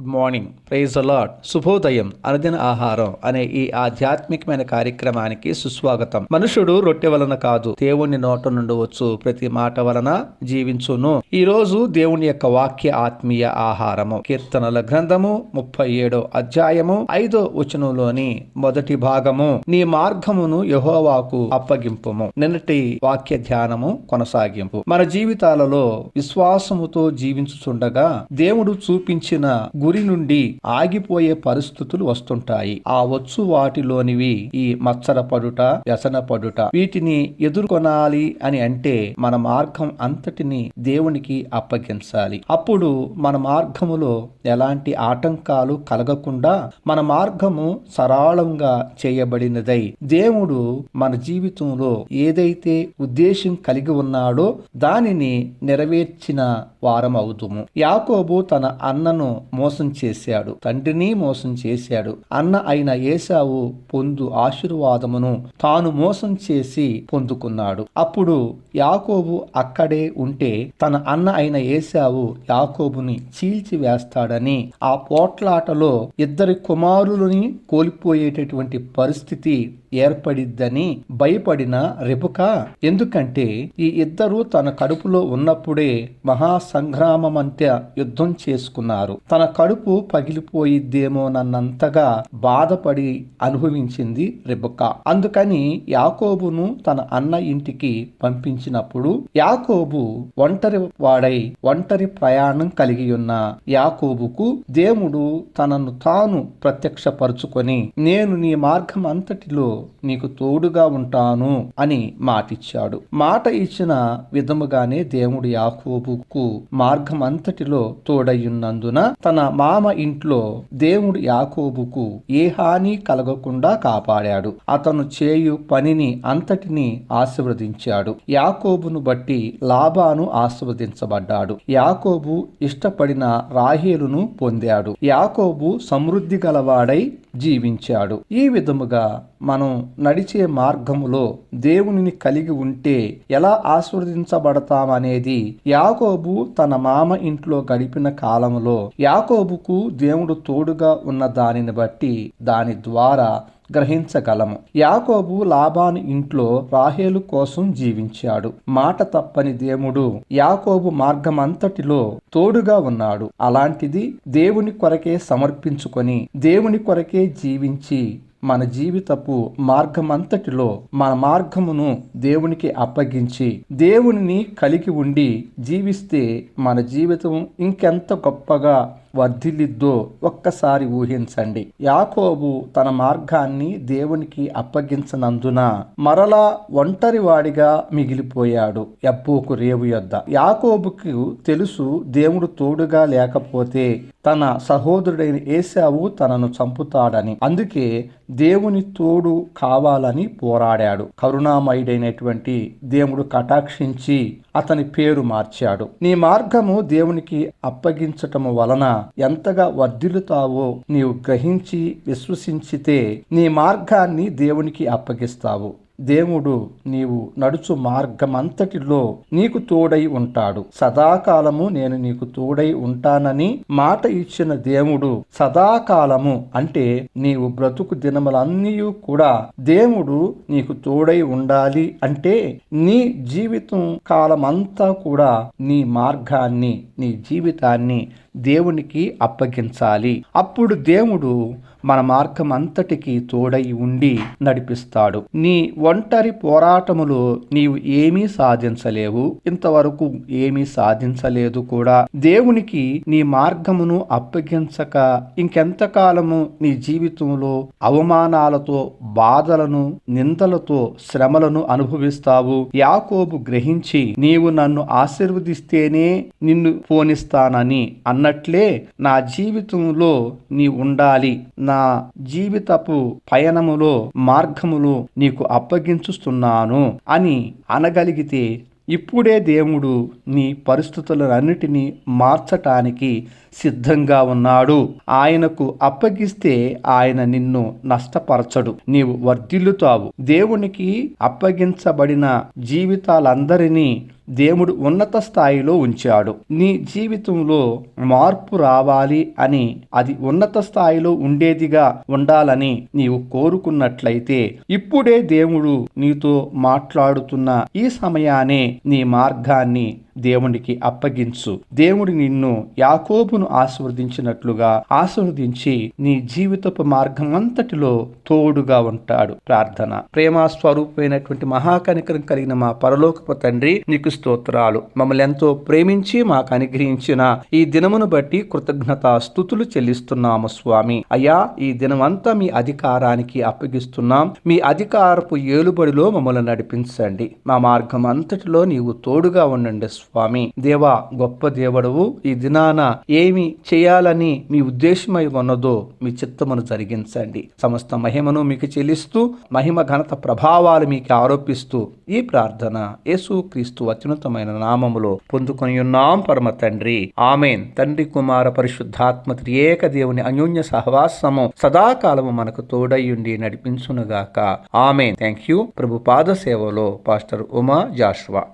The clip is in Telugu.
గుడ్ మార్నింగ్ ప్రైజ్ అలాడ్ శుభోదయం అనుదిన ఆహారం అనే ఈ ఆధ్యాత్మికమైన కార్యక్రమానికి సుస్వాగతం. మనుషుడు రొట్టె వలన కాదు దేవుని నోట నుండి వచ్చు. ప్రతి మాట వలన జీవించును. ఈ రోజు దేవుని యొక్క వాక్య ఆత్మీయ ఆహారము. కీర్తనల గ్రంథము ముప్పై ఏడో అధ్యాయము ఐదో వచనంలోని మొదటి భాగము. నీ మార్గమును యహోవాకు అప్పగింపుము. నిన్నటి వాక్య ధ్యానము కొనసాగింపు. మన జీవితాలలో విశ్వాసముతో జీవించుచుండగా దేవుడు చూపించిన గురి నుండి ఆగిపోయే పరిస్థితులు వస్తుంటాయి. ఆ వచ్చు వాటిలోనివి ఈ మత్సర పడుట వ్యసన పడుట. వీటిని ఎదుర్కొనాలి అని అంటే మన మార్గం అంతటిని దేవునికి అప్పగించాలి. అప్పుడు మన మార్గములో ఎలాంటి ఆటంకాలు కలగకుండా మన మార్గము సరళంగా చేయబడినదై దేవుడు మన జీవితంలో ఏదైతే ఉద్దేశం కలిగి ఉన్నాడో దానిని నెరవేర్చిన వారం అవుతుము యాకోబు తన అన్నను మోస మోసం చేశాడు. తండ్రిని మోసం చేశాడు. అన్న అయిన ఏసావు పొందు ఆశీర్వాదమును తాను మోసం చేసి పొందుకున్నాడు. అప్పుడు యాకోబు అక్కడే ఉంటే తన అన్న అయిన ఏసావు యాకోబుని చీల్చి వేస్తాడని ఆ పోట్లాటలో ఇద్దరి కుమారులని కోల్పోయేటటువంటి పరిస్థితి ఏర్పడిద్దని భయపడిన రెబుక ఎందుకంటే ఈ ఇద్దరు తన కడుపులో ఉన్నప్పుడే మహాసంగ్రామమంత్య యుద్ధం చేసుకున్నారు. తన కడుపు పగిలిపోయిద్దేమోనన్నంతగా బాధపడి అనుభవించింది రెబుక అందుకని యాకోబును తన అన్న ఇంటికి పంపించినప్పుడు యాకోబు ఒంటరి వాడై ఒంటరి ప్రయాణం కలిగి ఉన్న యాకోబుకు దేవుడు తనను తాను ప్రత్యక్షపరుచుకొని నేను నీ మార్గం అంతటిలో నీకు తోడుగా ఉంటాను అని మాటిచ్చాడు. మాట ఇచ్చిన విధముగానే దేవుడు యాకోబుకు మార్గం అంతటిలో తోడయ్యున్నందున తన మామ ఇంట్లో దేవుడు యాకోబుకు ఏ హాని కలగకుండా కాపాడాడు. అతను చేయు పనిని అంతటిని ఆశీర్వదించాడు. యాకోబును బట్టి లాభాను ఆశీర్వదించబడ్డాడు. యాకోబు ఇష్టపడిన రాహేలును పొందాడు. యాకోబు సమృద్ధి గలవాడై జీవించాడు. ఈ విధముగా మనం నడిచే మార్గములో దేవునిని కలిగి ఉంటే ఎలా ఆస్వాదించబడతామనేది యాకోబు తన మామ ఇంట్లో గడిపిన కాలములో యాకోబుకు దేవుడు తోడుగా ఉన్న దానిని బట్టి దాని ద్వారా గ్రహించగలము. యాకోబు లాబాను ఇంట్లో రాహేలు కోసం జీవించాడు. మాట తప్పని దేవుడు యాకోబు మార్గమంతటిలో తోడుగా ఉన్నాడు. అలాంటిది దేవుని కొరకే సమర్పించుకొని దేవుని కొరకే జీవించి మన జీవితపు మార్గమంతటిలో మన మార్గమును దేవునికి అప్పగించి దేవునిని కలిగి ఉండి జీవిస్తే మన జీవితం ఇంకెంత గొప్పగా వర్ధిల్లిద్దో ఒక్కసారి ఊహించండి. యాకోబు తన మార్గాన్ని దేవునికి అప్పగించనందున మరలా ఒంటరివాడిగా మిగిలిపోయాడు ఎబ్బోకు రేవు యొద్ద. యాకోబుకు తెలుసు దేవుడు తోడుగా లేకపోతే తన సహోదరుడైన ఏసావు తనను చంపుతాడని. అందుకే దేవుని తోడు కావాలని పోరాడాడు. కరుణామయుడైనటువంటి దేవుడు కటాక్షించి అతని పేరు మార్చాడు. నీ మార్గము దేవునికి అప్పగించటము వలన ఎంతగా వర్ధిల్లుతావో నీవు గ్రహించి విశ్వసించితే నీ మార్గాన్ని దేవునికి అప్పగిస్తావు. దేవుడు నీవు నడుచు మార్గమంతటిలో నీకు తోడై ఉంటాడు. సదాకాలము నేను నీకు తోడై ఉంటానని మాట ఇచ్చిన దేవుడు సదాకాలము అంటే నీవు బ్రతుకు దినములన్నీ కూడా దేవుడు నీకు తోడై ఉండాలి అంటే నీ జీవితం కాలమంతా కూడా నీ మార్గాన్ని నీ జీవితాన్ని దేవునికి అప్పగించాలి. అప్పుడు దేవుడు మన మార్గం అంతటికి తోడై ఉండి నడిపిస్తాడు. నీ ఒంటరి పోరాటములో నీవు ఏమీ సాధించలేవు. ఇంతవరకు ఏమీ సాధించలేదు కూడా. దేవునికి నీ మార్గమును అప్పగించక ఇంకెంతకాలము నీ జీవితంలో అవమానాలతో బాధలను నిందలతో శ్రమలను అనుభవిస్తావు. యాకోబు గ్రహించి నీవు నన్ను ఆశీర్వదిస్తేనే నిన్ను పోనిస్తానని అన్నట్లే నా జీవితంలో నీ ఉండాలి. నా జీవితపు పయనములో మార్గములో నీకు అప్పగించుస్తున్నాను అని అనగలిగితే ఇప్పుడే దేవుడు నీ పరిస్థితులన్నిటినీ మార్చటానికి సిద్ధంగా ఉన్నాడు. ఆయనకు అప్పగిస్తే ఆయన నిన్ను నష్టపరచడు. నీవు వర్ధిల్లుతావు. దేవునికి అప్పగించబడిన జీవితాలందరినీ దేవుడు ఉన్నత స్థాయిలో ఉంచాడు. నీ జీవితంలో మార్పు రావాలి అని అది ఉన్నత స్థాయిలో ఉండేదిగా ఉండాలని నీవు కోరుకున్నట్లయితే ఇప్పుడే దేవుడు నీతో మాట్లాడుతున్న ఈ సమయానే నీ మార్గాన్ని దేవునికి అప్పగించు. దేవుడు నిన్ను యాకోబును ఆశీర్వదించినట్లుగా ఆశీర్వదించి నీ జీవితపు మార్గం అంతటిలో తోడుగా ఉంటాడు. ప్రార్థన. ప్రేమ స్వరూపమైనటువంటి మహాకనికరం కలిగిన మా పరలోకపు తండ్రి నీకు స్తోత్రాలు. మమ్మల్ని ఎంతో ప్రేమించి మాకు అనుగ్రహించిన ఈ దినమును బట్టి కృతజ్ఞత స్థుతులు చెల్లిస్తున్నాము స్వామి. అయ్యా ఈ దినమంతా మీ అధికారానికి అప్పగిస్తున్నాం. మీ అధికారపు ఏలుబడిలో మమ్మల్ని నడిపించండి. మా మార్గం అంతటిలో నీవు తోడుగా ఉండండి స్వామి దేవా గొప్ప దేవుడవు ఈ దినాన ఏమి చేయాలని మీ ఉద్దేశమై ఉన్నదో మీ చిత్తమును జరిగించండి. సమస్త మహిమను మీకు చెల్లిస్తూ మహిమ ఘనత ప్రభావాలు మీకు ఆరోపిస్తూ ఈ ప్రార్థన యేసు క్రీస్తు అత్యున్నతమైన నామములో పొందుకొని ఉన్నాం పరమ తండ్రి. ఆమెన్. తండ్రి కుమార పరిశుద్ధాత్మ త్రియేక దేవుని అన్యోన్య సహవాసము సదాకాలము మనకు తోడయ్యుండి నడిపించునుగాక. ఆమెన్. థ్యాంక్ యూ ప్రభు పాద సేవలో పాస్టర్ ఉమా జాష్వా.